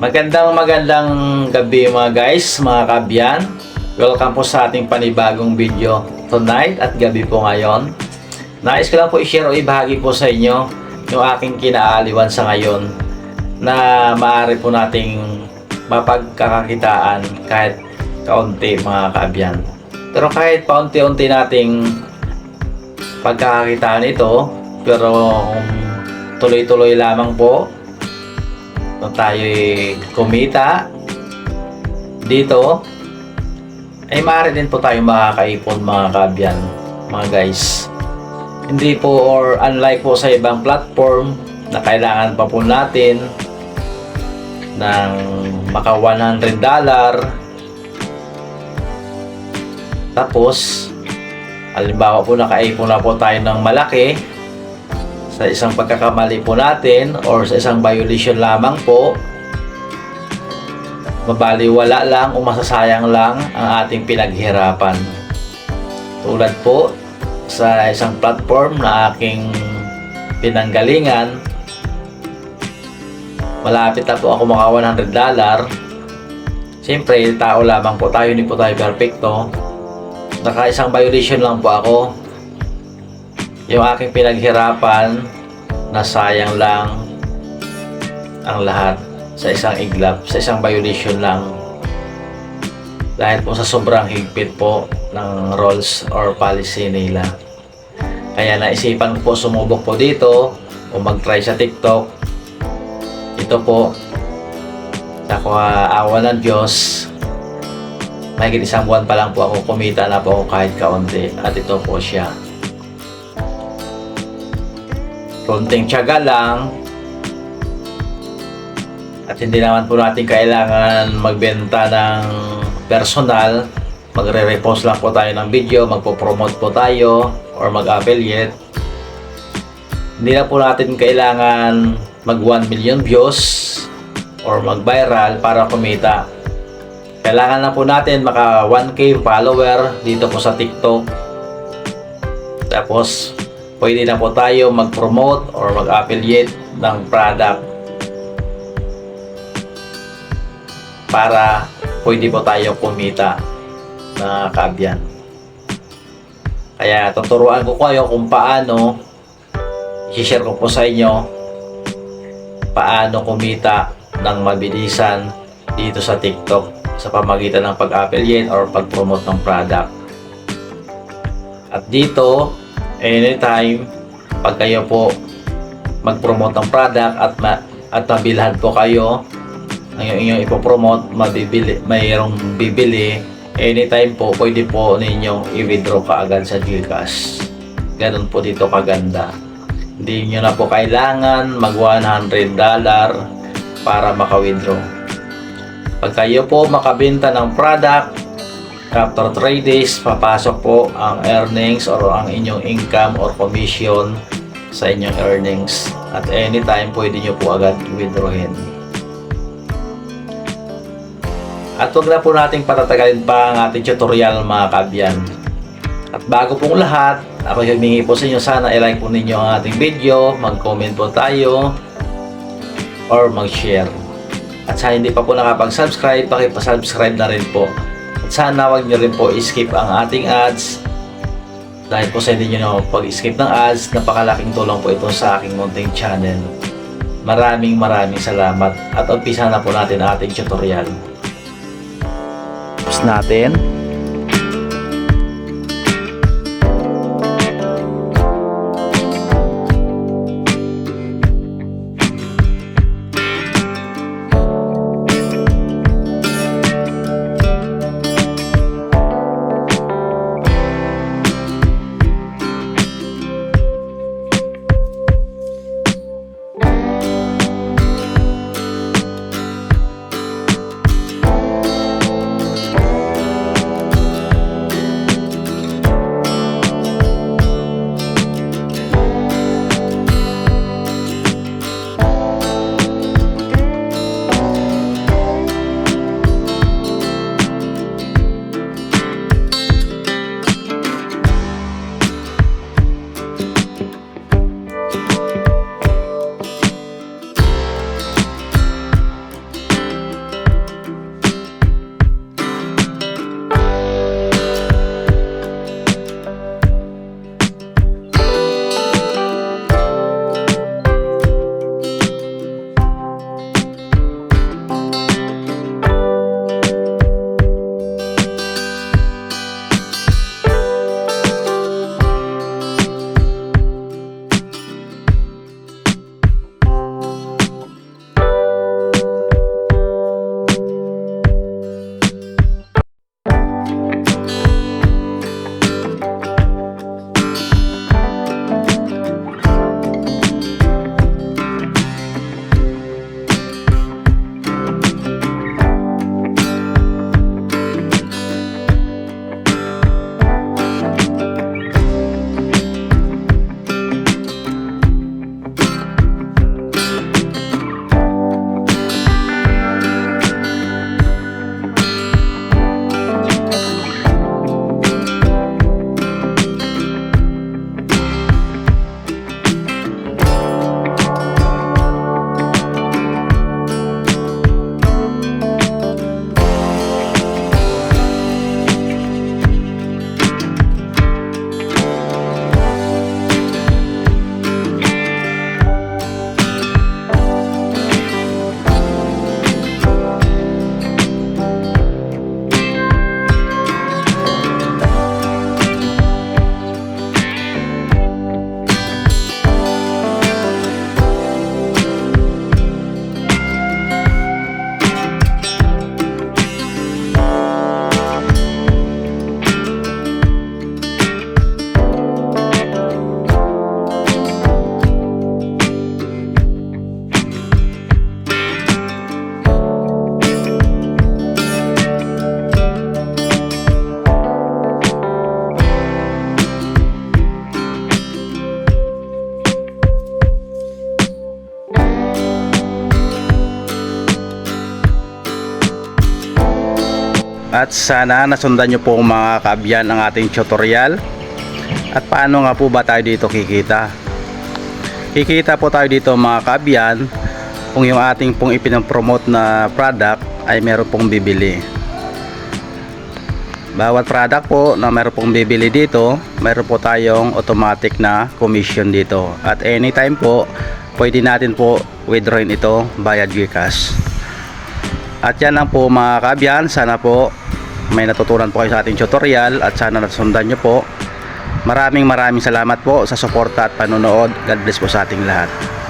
Magandang magandang gabi mga guys, mga kabyan. Welcome po sa ating panibagong video tonight at gabi po ngayon. Nais ko lang po i-share o ibahagi po sa inyo yung aking kinaaliwan sa ngayon na maaari po nating mapagkakakitaan kahit kaunti mga kabyan. Pero kahit paunti-unti nating pagkakakitaan ito, pero tuloy-tuloy lamang po kung tayo'y kumita dito, ay maaari din po tayo makakaipon mga kabyan, mga guys. Hindi po or unlike po sa ibang platform na kailangan pa po natin ng maka 100 dollar tapos halimbawa po nakaipon na po tayo ng malaki sa isang pagkakamali po natin or sa isang violation lamang po mabaliwala lang o masasayang lang ang ating pinaghirapan tulad po sa isang platform na aking pinanggalingan malapit na po ako maka 100 dollar. Siyempre tao lamang po tayo hindi po tayo perfecto. Naka isang violation lang po ako yung aking pinaghirapan na sayang lang ang lahat sa isang iglap, sa isang violation lang. Dahil po sa sobrang higpit po ng rules or policy nila. Kaya naisipan po sumubok po dito o mag-try sa TikTok. Ito po sa awa ng Diyos. Mahigit isang buwan pa lang po ako kumita na po ako kahit kaunti. At ito po siya konting tiyaga lang. At hindi naman po natin kailangan magbenta ng personal. Magre-repost lang po tayo ng video magpo-promote po tayo or mag-affiliate. Hindi na po natin kailangan mag 1 million views or mag-viral para kumita. Kailangan na po natin maka 1k follower dito po sa TikTok. Tapos pwede na po tayo mag-promote or mag-affiliate ng product para pwede po tayo kumita na kabyan. Kaya tuturuan ko kayo kung paano i-share ko po sa inyo paano kumita ng mabilisan dito sa TikTok sa pamagitan ng pag-affiliate or pag-promote ng product. At dito, anytime pag kayo po mag-promote ng product at ma at mabilhan po kayo ang inyong ipopromote, mabibili, mayroong bibili, anytime po, pwede po ninyong i-withdraw kaagad sa Gcash. Ganun po dito kaganda. Hindi nyo na po kailangan mag 100 dollar para maka-withdraw. Pag kayo po makabenta ng product, after 3 days, papasok po ang earnings or ang inyong income or commission sa inyong earnings. At anytime, pwede nyo po agad withdrawin. At huwag na po nating patatagalin pa ang ating tutorial mga kabyan. At bago pong lahat, ako humingi po sa inyo sana i-like po ninyo ang ating video, mag-comment po tayo, or mag-share. At sa hindi pa po nakapag-subscribe, pakipasubscribe na rin po. Sana wag nyo rin po i-skip ang ating ads. Dahil po sa hindi nyo pag-skip ng ads, napakalaking tulong po ito sa aking munting channel. Maraming maraming salamat at umpisa na po natin ating tutorial. Tapos natin. At sana nasundan nyo po mga kaabyan ang ating tutorial. At paano nga po ba tayo dito kikita? Kikita po tayo dito mga kaabyan kung yung ating pong ipinopromote na product ay meron pong bibili. Bawat product po na meron pong bibili dito, meron po tayong automatic na commission dito. At anytime po, pwede natin po withdrawin ito via GCash. At yan lang po mga kaabyan, sana po may natutunan po kayo sa ating tutorial at sana nasundan nyo po. Maraming maraming salamat po sa suporta at panonood. God bless po sa ating lahat.